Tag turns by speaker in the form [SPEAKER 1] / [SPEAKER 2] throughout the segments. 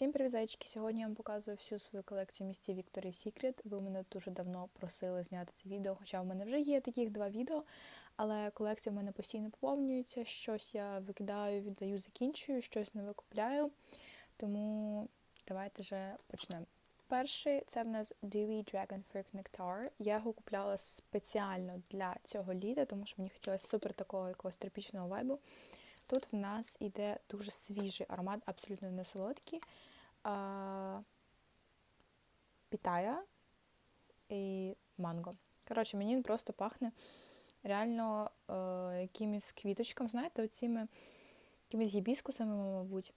[SPEAKER 1] Всім привіт, зайчики! Сьогодні я вам показую всю свою колекцію місті Victoria's Secret. Ви мене дуже давно просили зняти це відео, хоча в мене вже є таких два відео, але колекція в мене постійно поповнюється. Щось я викидаю, віддаю, закінчую, щось не викупляю. Тому давайте вже почнемо. Перший це в нас Dewy Dragon Fruit Nectar. Я його купляла спеціально для цього літа, тому що мені хотілося супер такого якогось тропічного вайбу. Тут в нас іде дуже свіжий аромат, абсолютно не солодкий. А, Пітая і манго. Коротше, мені він просто пахне реально е, якимись квіточками, знаєте, оціми якимись гібіскусами, мабуть.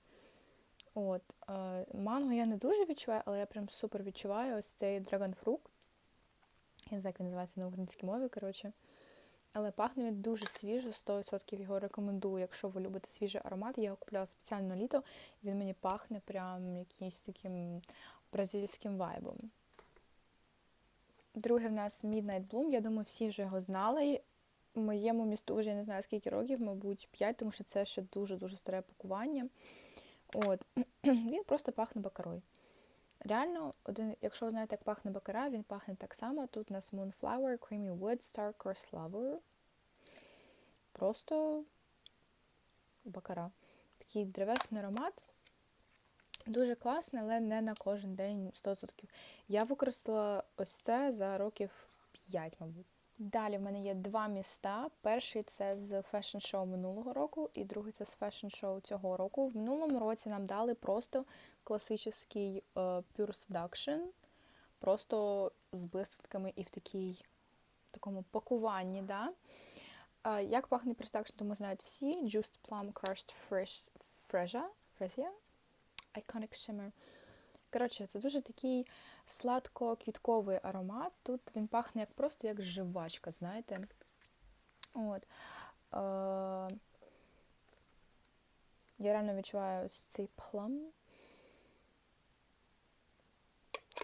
[SPEAKER 1] От, е, Манго я не дуже відчуваю, але я прям супер відчуваю ось цей драгонфрукт. Я не знаю, як він називається на українській мові, коротше. Але пахне він дуже свіжо, 100% його рекомендую, якщо ви любите свіжий аромат. Я його купляла спеціально літо, і він мені пахне прям якимось таким бразильським вайбом. Друге в нас Midnight Bloom. Я думаю, всі вже його знали. Моєму місту вже я не знаю скільки років, мабуть, 5, тому що це ще дуже-дуже старе пакування. От. Він просто пахне бакарою. Реально, один, якщо ви знаєте, як пахне бакара, він пахне так само. Тут у нас Moonflower, Creamy Wood, Star Course Lover. Просто бакара. Такий древесний аромат. Дуже класний, але не на кожен день 100%. Я використала ось це за років 5, мабуть. Далі в мене є два міста. Перший це з фешн-шоу минулого року, і другий це з фешн-шоу цього року. В минулому році нам дали просто класичний е, Pure Seduction, просто з блискітками і в такій, в такому пакуванні. Да? Як пахне Pure Seduction, тому знають всі. Juiced Plum Crushed Fresh, Fresia, Iconic Shimmer. Коротше, це дуже такий сладко-квітковий аромат. Тут він пахне як просто як живачка, знаєте. От. Е- Я реально відчуваю ось цей плам.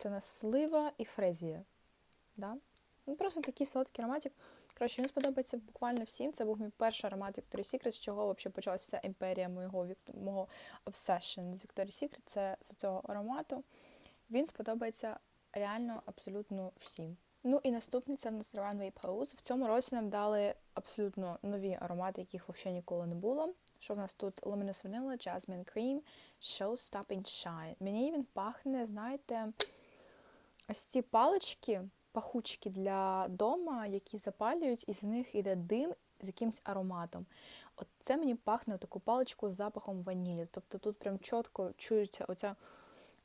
[SPEAKER 1] Це у нас слива і фрезія. Да? Ну, Просто такий солодкий ароматик. Коротше, він сподобається буквально всім. Це був мій перший аромат Victoria's Secret, з чого взагалі почалася вся імперія моєго, мого obsession з Victoria's Secret. Це з цього аромату. Він сподобається реально абсолютно всім. Ну і наступний це в нас Runway Pose. В цьому році нам дали абсолютно нові аромати, яких взагалі ніколи не було. Що в нас тут? Luminous Vanilla, Jasmine Cream, Show Stop and Shine. Мені він пахне, знаєте, ось ці палички, пахучки для дома, які запалюють, і з них іде дим з якимось ароматом. От це мені пахне таку паличку з запахом ванілі. Тобто тут прям чітко чується оця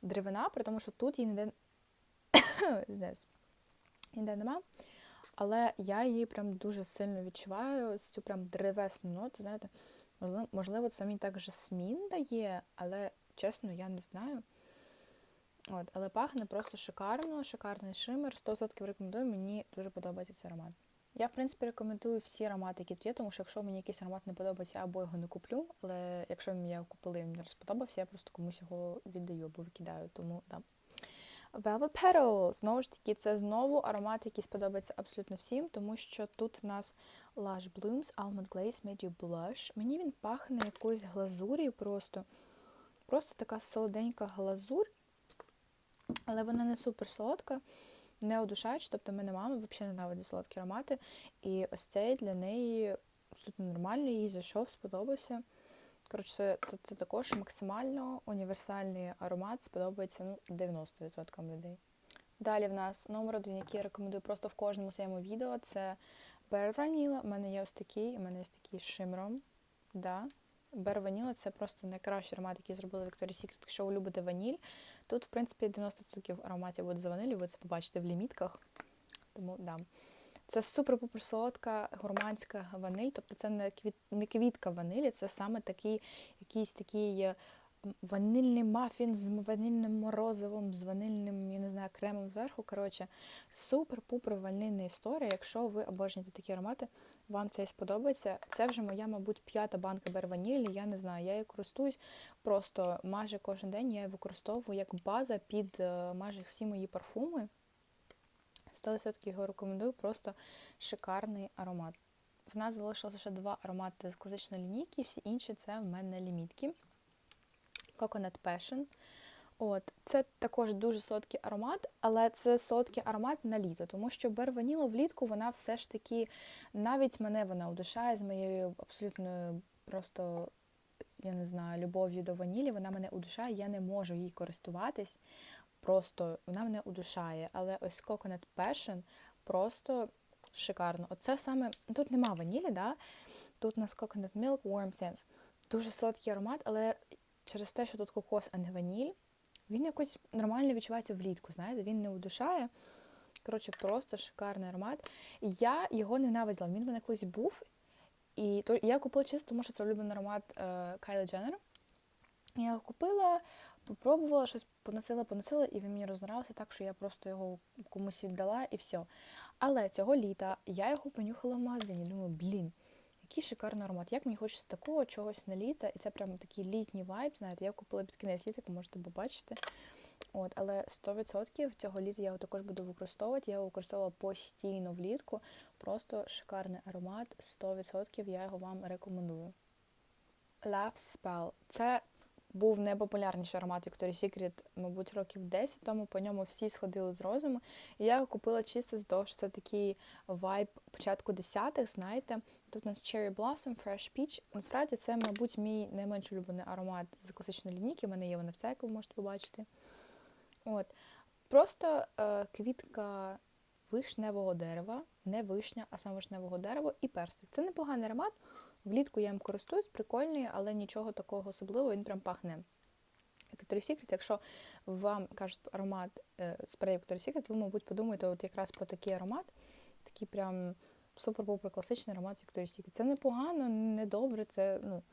[SPEAKER 1] деревина, при тому, що тут її ніде ніде нема. Але я її прям дуже сильно відчуваю, цю прям древесну ноту, знаєте, можливо, це мені так жасмін дає, але чесно, я не знаю. От, Але пахне просто шикарно, шикарний шимер. 100% рекомендую, мені дуже подобається цей аромат. Я, в принципі, рекомендую всі аромати, які тут є, тому що якщо мені якийсь аромат не подобається, я або його не куплю, але якщо мені його купили і він не розподобався, я просто комусь його віддаю або викидаю. Тому да. Velvet Petal. Знову ж таки, це знову аромат, який сподобається абсолютно всім, тому що тут в нас Lush Blooms Almond Glaze You Blush. Мені він пахне якоюсь глазур'ю просто. Просто така солоденька глазурь, але вона не супер солодка не одушаючи, тобто мене мама взагалі ненавидить солодкі аромати. І ось цей для неї абсолютно нормально, їй зайшов, сподобався. Коротше, це, це, це також максимально універсальний аромат, сподобається ну, 90% людей. Далі в нас номер один, який я рекомендую просто в кожному своєму відео, це Bear Vanilla. У мене є ось такий, у мене є такий з шимром. Да. Bear Vanilla це просто найкращий аромат, який зробили Victoria's Secret. Якщо ви любите ваніль, тут, в принципі, 90% ароматів буде за ванилю, ви це побачите в лімітках. Тому, да. Це супер-пупер солодка, гурманська ваниль, тобто це не квіт, не квітка ванилі, це саме такий якийсь такий ванильний мафін з ванильним морозивом, з ванильним, я не знаю, кремом зверху. Коротше, супер-пупер ванильна історія. Якщо ви обожнюєте такі аромати, вам це сподобається. Це вже моя, мабуть, п'ята банка берванілі. Я не знаю, я її користуюсь просто майже кожен день. Я її використовую як база під е, майже всі мої парфуми. 100% його рекомендую, просто шикарний аромат. В нас залишилося ще два аромати з класичної лінійки, всі інші це в мене лімітки. Coconut Passion. От, це також дуже солодкий аромат, але це солодкий аромат на літо, тому що Берваніла влітку вона все ж таки навіть мене вона удушає з моєю абсолютною просто, я не знаю, любов'ю до ванілі. Вона мене удушає, я не можу їй користуватись. Просто вона мене удушає. Але ось Coconut Passion просто шикарно. Оце саме тут нема ванілі, да? тут у нас Coconut Milk Warm Sense. Дуже солодкий аромат, але через те, що тут кокос, а не ваніль. Він якось нормально відчувається влітку, знаєте, він не удушає. Коротше, просто шикарний аромат. Я його ненавиділа. Він мене колись був. І я купила чисто, тому що це улюблений аромат Кайли Дженнер. Я його купила, попробувала щось, поносила, поносила, і він мені рознравився так, що я просто його комусь віддала і все. Але цього літа я його понюхала в магазині. Думаю, блін, який шикарний аромат. Як мені хочеться такого чогось на літо, і це прям такий літній вайб, знаєте, я купила під кінець літа, можете побачити. От, Але 100% цього літа я його також буду використовувати. Я його використовувала постійно влітку. Просто шикарний аромат. 100% я його вам рекомендую. Love Spell. Це був найпопулярніший аромат Victoria's Secret, мабуть, років 10 тому по ньому всі сходили з розуму. І я його купила чисто з того, що це такий вайб початку 10-х, знаєте. Тут у нас Cherry Blossom, Fresh Peach. Насправді це, мабуть, мій найменш улюблений аромат з класичної лінійки. У мене є вона вся, яку ви можете побачити. От. Просто е, квітка вишневого дерева, не вишня, а саме вишневого дерева і персик. Це непоганий аромат. Влітку я їм користуюсь, прикольний, але нічого такого особливого, він прям пахне. Secret, якщо вам кажуть аромат е, спрей Victoria's Secret, ви, мабуть, подумаєте от якраз про такий аромат, такий прям супер-пупер класичний аромат Victoria's Secret. Це непогано, не добре, це ну,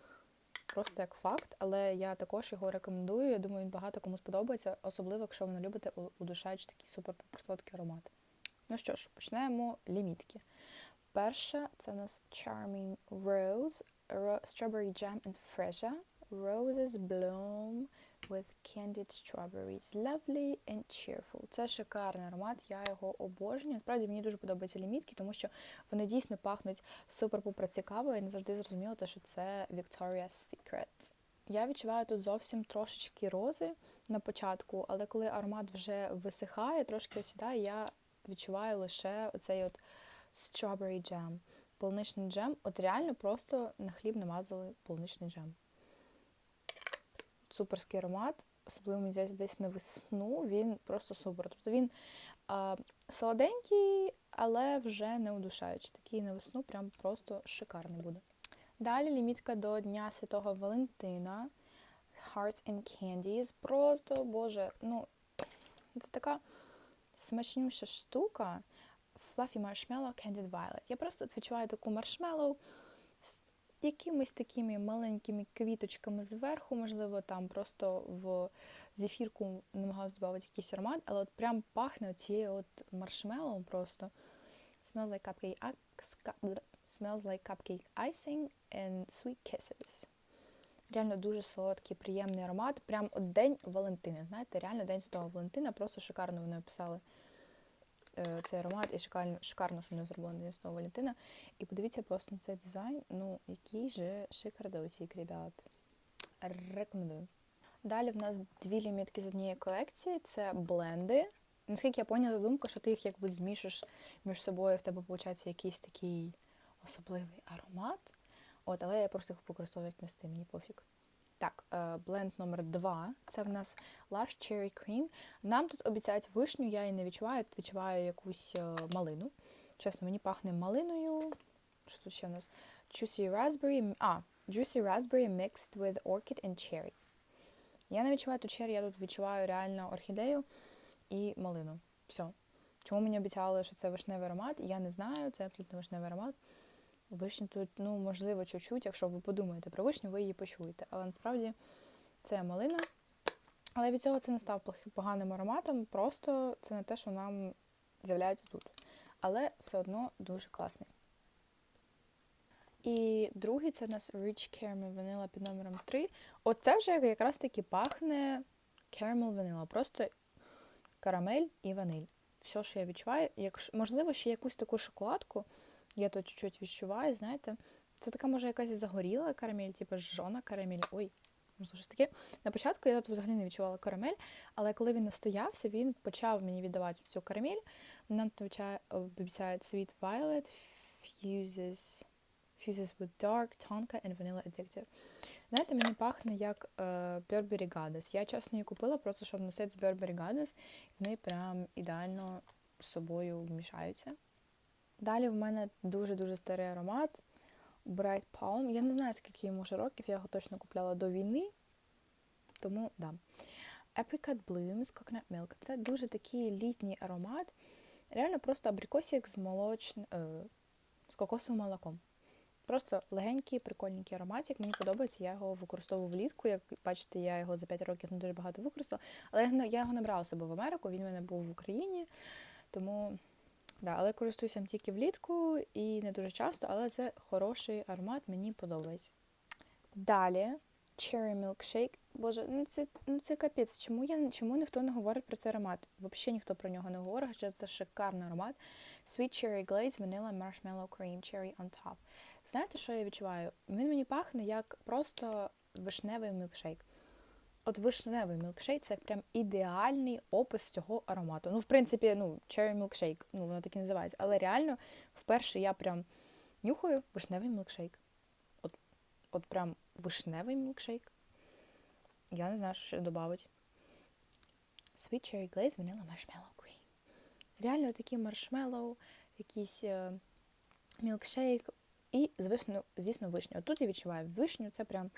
[SPEAKER 1] просто як факт, але я також його рекомендую. Я думаю, він багато кому сподобається, особливо, якщо ви не любите удушаючи такий супер-пупер солодкий аромат. Ну що ж, почнемо лімітки. Перша це у нас Charming Rose, Strawberry Jam and Fresia. Roses bloom with candied strawberries. Lovely and cheerful. Це шикарний аромат, я його обожнюю. Насправді мені дуже подобаються лімітки, тому що вони дійсно пахнуть супер-пупер цікаво і не завжди зрозуміло, те, що це Victoria's Secret. Я відчуваю тут зовсім трошечки рози на початку, але коли аромат вже висихає, трошки осідає, я відчуваю лише оцей от strawberry jam. Полуничний джем. От реально просто на хліб намазали полуничний джем. Суперський аромат, особливо мені здається, десь на весну, він просто супер. Тобто він а, солоденький, але вже не удушаючий. Такий на весну прям просто шикарний буде. Далі лімітка до Дня Святого Валентина. Hearts and Candies. Просто, боже, ну, це така смачнюща штука. Fluffy Marshmallow Candied Violet. Я просто відчуваю таку маршмеллоу з якимись такими маленькими квіточками зверху, можливо, там просто в зефірку намагалась додати якийсь аромат, але от прям пахне цією от маршмеллоу просто. Smells like cupcake, smells like cupcake icing and sweet kisses. Реально дуже солодкий, приємний аромат. Прям от День Валентина. Знаєте, реально День Святого Валентина, просто шикарно вони описали. Е, цей аромат і шикарно, шикарно, що вони зробили на Ясного Валентина. І подивіться просто на цей дизайн. Ну, який же шикардосик, ребят. Рекомендую. Далі в нас дві лімітки з однієї колекції це бленди. Наскільки я поняла думка, що ти їх якби змішиш між собою, в тебе виходить якийсь такий особливий аромат. От, Але я просто їх використовую як місти, мені пофіг. Так, е, бленд номер 2 Це в нас Lush Cherry Cream. Нам тут обіцяють вишню, я її не відчуваю, тут відчуваю якусь е, малину. Чесно, мені пахне малиною. Що тут ще в нас? Juicy Raspberry. А, Juicy Raspberry mixed with Orchid and Cherry. Я не відчуваю тут черрі, я тут відчуваю реально орхідею і малину. Все. Чому мені обіцяли, що це вишневий аромат? Я не знаю, це абсолютно вишневий аромат. Вишня тут, ну, можливо, чуть-чуть, якщо ви подумаєте про вишню, ви її почуєте. Але насправді це малина. Але від цього це не став поганим ароматом, просто це не те, що нам з'являється тут. Але все одно дуже класний. І другий це в нас Rich Caramel Vanilla під номером 3. Оце вже якраз таки пахне Caramel Vanilla. Просто карамель і ваниль. Все, що я відчуваю, якщо, можливо, ще якусь таку шоколадку. Я тут чуть-чуть відчуваю, знаєте, це така може якась загоріла карамель, типу жжона карамель. Ой, можливо, щось таке. На початку я тут взагалі не відчувала карамель, але коли він настоявся, він почав мені віддавати цю карамель. Нам тут обіцяє Sweet Violet fuses, fuses with dark, tonka and vanilla addictive. Знаєте, мені пахне як е, Burberry Goddess. Я чесно її купила, просто щоб носити з Burberry Goddess. Вони прям ідеально з собою вмішаються. Далі в мене дуже-дуже старий аромат Bright Palm. Я не знаю, скільки йому вже років, я його точно купляла до війни. Тому, да. Apricot Blooms Coconut Milk. Це дуже такий літній аромат. Реально просто абрикосик з молоч... Е, з кокосовим молоком. Просто легенький, прикольненький ароматик. Мені подобається, я його використовую влітку. Як бачите, я його за 5 років не дуже багато використала. Але я його не брала себе в Америку, він у мене був в Україні. Тому, да, але користуюся тільки влітку і не дуже часто, але це хороший аромат, мені подобається. Далі Cherry Milkshake. Боже, ну це ну це капець. Чому я чому ніхто не говорить про цей аромат? Взагалі ніхто про нього не говорить, хоча це шикарний аромат. Sweet Cherry Glaze Vanilla Marshmallow Cream Cherry on top. Знаєте, що я відчуваю? Він мені пахне як просто вишневий мілкшейк. От вишневий мілкшейк це прям ідеальний опис цього аромату. Ну, в принципі, ну, cherry milkshake, ну, воно так і називається. Але реально, вперше я прям нюхаю вишневий мілкшейк. От от прям вишневий мілкшейк. Я не знаю, що ще додати. Sweet Cherry Glaze Vanilla Marshmallow Cream. Реально такий маршмеллоу, якийсь е, мілкшейк, і, звісно, звісно, вишню. От тут я відчуваю вишню, це прям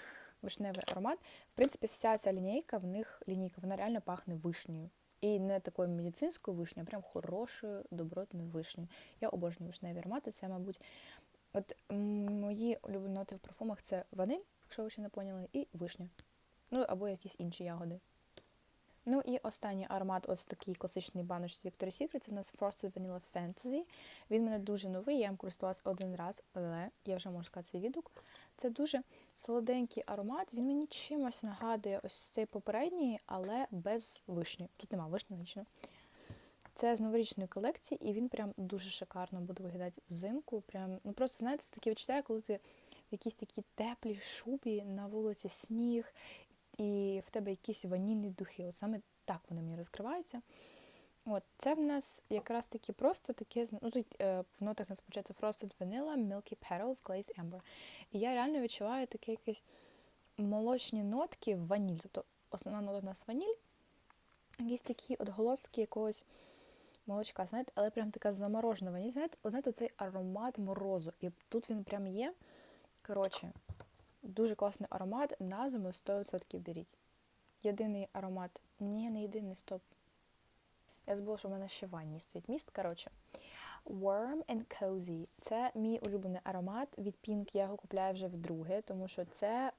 [SPEAKER 1] вишневий аромат. В принципі, вся ця лінійка, в них лінійка, вона реально пахне вишнею. І не такою медицинською вишнею, а прям хорошою, добротною вишнею. Я обожнюю вишневі аромати. Це, мабуть, от мої улюблені ноти в парфумах це ваниль, якщо ви ще не поняли, і вишня. Ну, або якісь інші ягоди. Ну і останній аромат, ось такий класичний баночці Victoria's Secret, це у нас Frosted Vanilla Fantasy. Він мене дуже новий, я їм користувалася один раз, але я вже можу сказати свій відгук. Це дуже солоденький аромат, він мені чимось нагадує ось цей попередній, але без вишні. Тут нема вишні лично. Це з новорічної колекції, і він прям дуже шикарно буде виглядати взимку. Прям, ну Просто, знаєте, це таке відчуття, коли ти в якійсь такій теплій шубі, на вулиці сніг, і в тебе якісь ванільні духи. От саме так вони мені розкриваються. От, Це в нас якраз таки просто таке, ну тут е, в нотах нас почається Frosted Vanilla, Milky Petals, Glazed Amber. І я реально відчуваю такі якісь молочні нотки в ваніль. Тобто основна нота у нас ваніль, якісь такі отголоски якогось молочка, знаєте, але прям така заморожена ваніль. Знаєте, знаєте, цей аромат морозу. І тут він прям є. Коротше, Дуже класний аромат, на зиму 100% беріть. Єдиний аромат. Ні, не єдиний, стоп. Я забула, що в мене ще в ванні стоїть міст. Коротше. Warm and Cozy. Це мій улюблений аромат. Від Pink я його купляю вже вдруге, тому що це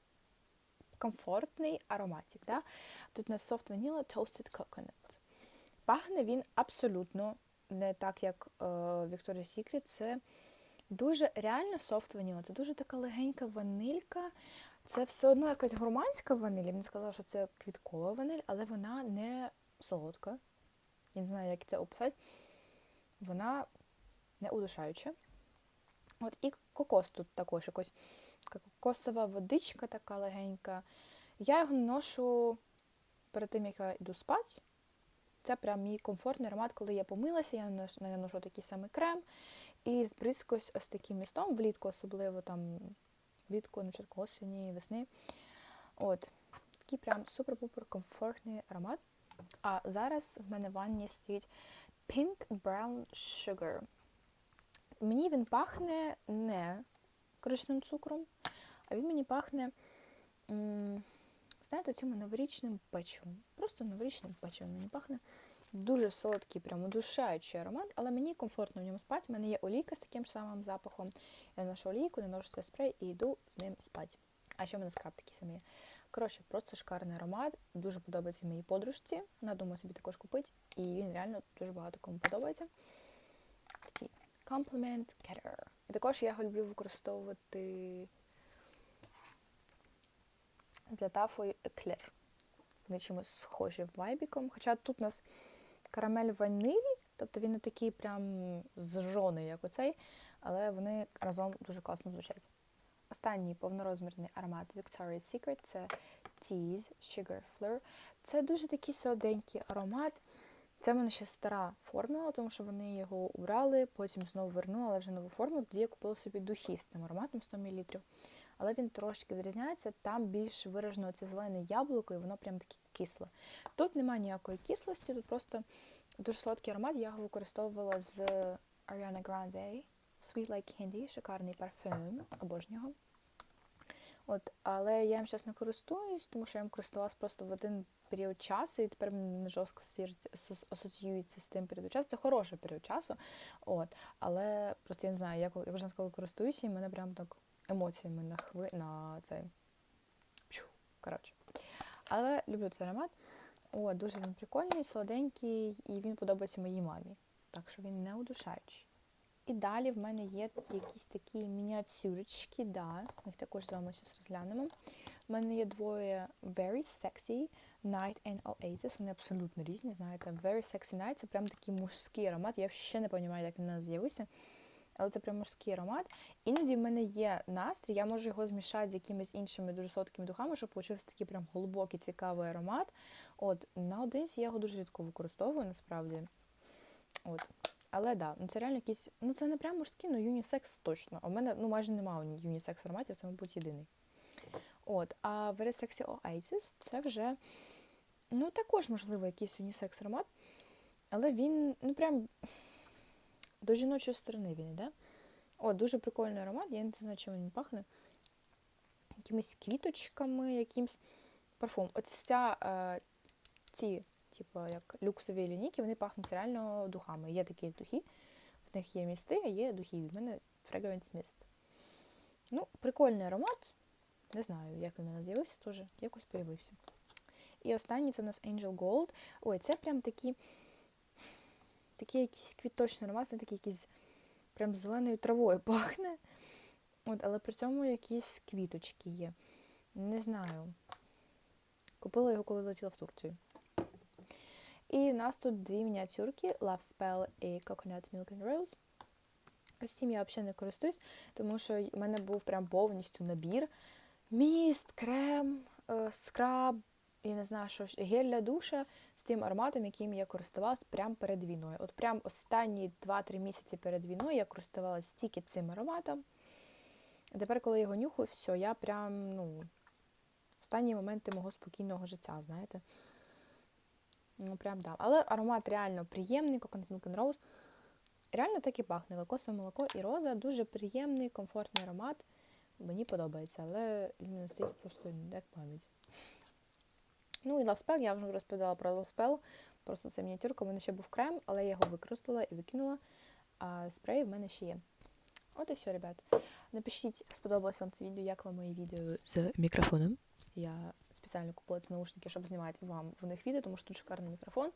[SPEAKER 1] комфортний ароматик. Да? Тут у нас Soft Vanilla Toasted Coconut. Пахне він абсолютно не так, як е, Victoria's Secret. Це Дуже реально софт ваніла. Це дуже така легенька ванилька. Це все одно якась гурманська ваниль. Я б не сказала, що це квіткова ваниль, але вона не солодка. Я не знаю, як це описати. Вона не удушаюча. От І кокос тут також якось кокосова водичка така легенька. Я його наношу перед тим, як я йду спати. Це прям мій комфортний аромат, коли я помилася, я наношу такий самий крем. І збризкуюсь ось таким містом, влітку, особливо там влітку, на початку осені, весни. От, Такий прям супер-пупер комфортний аромат. А зараз в мене в ванні стоїть Pink Brown Sugar. Мені він пахне не коричневим цукром, а він мені пахне, знаєте, цим новорічним печивом. Просто новорічним печивом мені пахне. Дуже солодкий, прям удушаючий аромат, але мені комфортно в ньому спати. У мене є олійка з таким самим запахом. Я наношу олійку, наношу цей спрей і йду з ним спати. А ще в мене скраб такий самий. Коротше, просто шикарний аромат. Дуже подобається моїй подружці. Вона думає собі також купити. І він реально дуже багато кому подобається. Такий Compliment Getter. І також я його люблю використовувати з лятафою Eclair. Вони чимось схожі вайбіком. Хоча тут у нас карамель ванилі, тобто він не такий прям зжоний, як оцей, але вони разом дуже класно звучать. Останній повнорозмірний аромат Victoria's Secret це Teas Sugar Fleur. Це дуже такий солоденький аромат. Це в мене ще стара формула, тому що вони його убрали, потім знову вернули, але вже нову форму. Тоді я купила собі духи з цим ароматом 100 мл. Але він трошки відрізняється, там більш виражено це зелене яблуко, і воно прям таке кисле. Тут немає ніякої кислості, тут просто дуже солодкий аромат. Я його використовувала з Ariana Grande Sweet Like Candy, шикарний парфюм, обожнюю його. От, але я їм зараз не користуюсь, тому що я їм користувалася просто в один період часу, і тепер мені жорстко асоціюється з тим періодом часу. Це хороший період часу. От, але просто я не знаю, я коли я кожен коли користуюся, і мене прям так емоціями на хви на цей. Пшу, коротше. Але люблю цей аромат. О, дуже він прикольний, солоденький, і він подобається моїй мамі. Так що він не удушаючий. І далі в мене є якісь такі мініатюрочки, да, їх також з вами зараз розглянемо. У мене є двоє Very Sexy Night and Oasis. Вони абсолютно різні, знаєте. Very Sexy Night це прям такий мужський аромат. Я ще не розумію, як він у нас з'явився. Але це прям мужський аромат. Іноді в мене є настрій, я можу його змішати з якимись іншими дуже солодкими духами, щоб получився такий прям глибокий, цікавий аромат. От, наодинці я його дуже рідко використовую, насправді. От. Але да, ну це реально якісь. Ну це не прям мужський, ну юнісекс точно. В мене ну майже немає юнісекс ароматів, це, мабуть, єдиний. От, а Very Sexy Oasis це вже, ну, також, можливо, якийсь унісекс аромат, але він, ну, прям до жіночої сторони він іде. О, дуже прикольний аромат, я не знаю, чим він пахне. Якимись квіточками, якимсь парфум. От ця, е, ці, типу, як люксові лінійки, вони пахнуть реально духами. Є такі духи, в них є місти, а є духи. У мене Fragrance Mist. Ну, прикольний аромат. Не знаю, як він у нас з'явився, теж якось появився. І останній це у нас Angel Gold. Ой, це прям такі, такий якийсь квіточний аромат, це такий якийсь прям зеленою травою пахне. От, але при цьому якісь квіточки є. Не знаю. Купила його, коли летіла в Турцію. І у нас тут дві мініатюрки Love Spell і Coconut Milk and Rose. Ось цим я взагалі не користуюсь, тому що в мене був прям повністю набір. Міст, крем, е, скраб, я не знаю, що гель для душа з тим ароматом, яким я користувалась прямо перед війною. От прям останні 2-3 місяці перед війною я користувалась тільки цим ароматом. Тепер, коли я його нюхаю, все, я прям, ну, останні моменти мого спокійного життя, знаєте. Ну, прям да. Але аромат реально приємний, Coconut Milk and Rose. Реально так і пахне. Кокосове молоко і роза. Дуже приємний, комфортний аромат. Мені подобається, але він не стоїть просто як пам'ять. Ну і Spell, я вже розповідала про Spell. Просто це мініатюрка. У мене ще був крем, але я його використала і викинула. А спрей в мене ще є. От і все, ребят. Напишіть, сподобалось вам це відео, як вам мої відео з мікрофоном. Я спеціально купила ці наушники, щоб знімати вам в них відео, тому що тут шикарний мікрофон.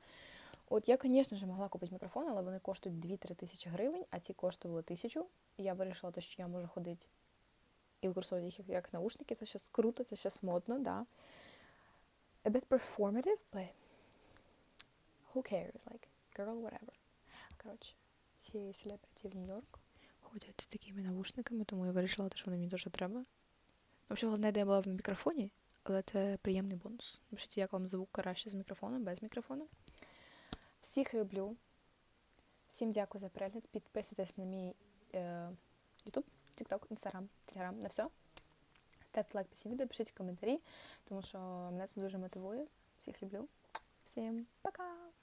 [SPEAKER 1] От я, звісно ж, могла купити мікрофон, але вони коштують 2-3 тисячі гривень, а ці коштували тисячу. Я вирішила, що я можу ходити і використовувати їх як наушники. Це щось круто, це щось модно, да. A bit performative, but who cares? Like, girl, whatever. Коротше, всі селебриті в Нью-Йорк ходять з такими наушниками, тому я вирішила, що вони мені дуже треба. Взагалі, головне, де була в мікрофоні, але це приємний бонус. Пишіть, як вам звук краще з мікрофоном, без мікрофону. Всіх люблю. Всім дякую за перегляд. Підписуйтесь на мій е, YouTube, TikTok, Instagram, Telegram, на все. Ставте лайк під цим відео, пишіть коментарі, тому що мене це дуже мотивує. Всіх люблю. Всім пока!